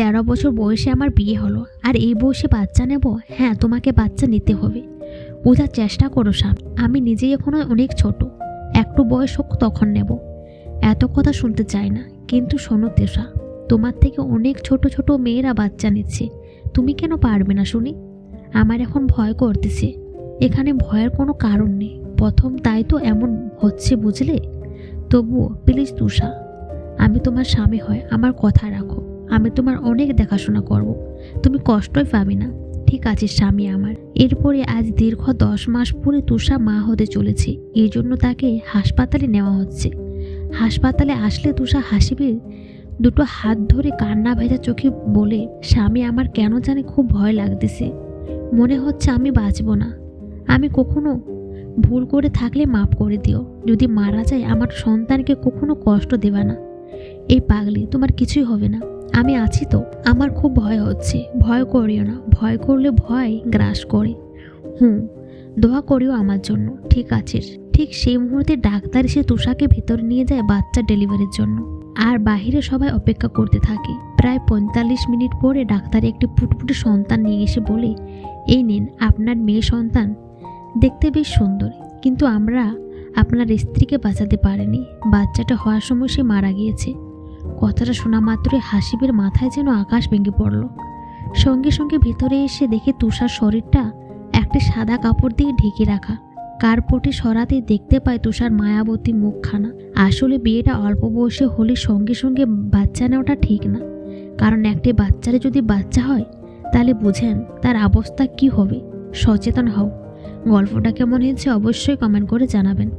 তেরো বছর বয়সে আমার বিয়ে হলো, আর এই বয়সে বাচ্চা নেব? হ্যাঁ তোমাকে বাচ্চা নিতে হবে। বোঝার চেষ্টা করো সাপ আমি নিজেই এখনও অনেক ছোট। একটু বয়স হোক তখন নেব। এত কথা শুনতে চাই না, কিন্তু শোনো তেষা তোমার থেকে অনেক ছোট ছোট মেয়েরা বাচ্চা নিচ্ছে। তুমি কেন পারবে না শুনি? আমার এখন ভয় করতেছে। এখানে ভয়ের কোনো কারণ নেই। প্রথম তাই তো এমন হচ্ছে বুঝলে? তবুও প্লিজ তুষা, আমি তোমার স্বামী হয় আমার কথা রাখো। আমি তোমার অনেক দেখাশোনা করব। তুমি কষ্টই পাবে না। ঠিক আছে, স্বামী আমার। এরপরে আজ দীর্ঘ দশ মাস পরে তুষা মা হতে চলেছে। এই জন্য তাকে হাসপাতালে নেওয়া হচ্ছে। হাসপাতালে আসলে তুষা হাসিবে দুটো হাত ধরে কান্না ভেজা চোখে বলে, স্বামী আমার, কেন জানি খুব ভয় লাগতেছে। মনে হচ্ছে আমি বাঁচব না। আমি কখনো ভুল করে থাকলে মাফ করে দিও। যদি মারা যায়, আমার সন্তানকে কখনো কষ্ট দেবে না। এই পাগলি, তোমার কিছুই হবে না। আমি আছি তো। আমার খুব ভয় হচ্ছে। ভয় করিও না। ভয় করলে ভয় গ্রাস করে। হুম, দোয়া করিও আমার জন্য। ঠিক আছে। ঠিক সেই মুহূর্তে ডাক্তার এসে তুষাকে ভেতরে নিয়ে যায় বাচ্চা ডেলিভারির জন্য। আর বাহিরে সবাই অপেক্ষা করতে থাকে। প্রায় পঁয়তাল্লিশ মিনিট পরে ডাক্তার একটি ফুটফুটে সন্তান নিয়ে এসে বলে, এই নিন, আপনার মেয়ে সন্তান। দেখতে বেশ সুন্দর। কিন্তু আমরা আপনার স্ত্রীকে বাঁচাতে পারিনি। বাচ্চাটা হওয়ার সময় সে মারা গিয়েছে। কথাটা শোনা মাত্রই হাসিবের মাথায় যেন আকাশ ভেঙে পড়ল। সঙ্গে সঙ্গে ভেতরে এসে দেখে তুষার শরীরটা একটি সাদা কাপড় দিয়ে ঢেকে রাখা। কার্পটে সরাতে দেখতে পায় তুষার মায়াবতী মুখখানা। আসলে বিয়েটা অল্প বয়সে হলে সঙ্গে সঙ্গে বাচ্চা নেওয়াটা ঠিক না। কারণ একটি বাচ্চারে যদি বাচ্চা হয়, তাহলে বুঝেন তার অবস্থা কি হবে। সচেতন হও। গল্পটা কেমন হয়েছে অবশ্যই কমেন্ট করে জানাবেন।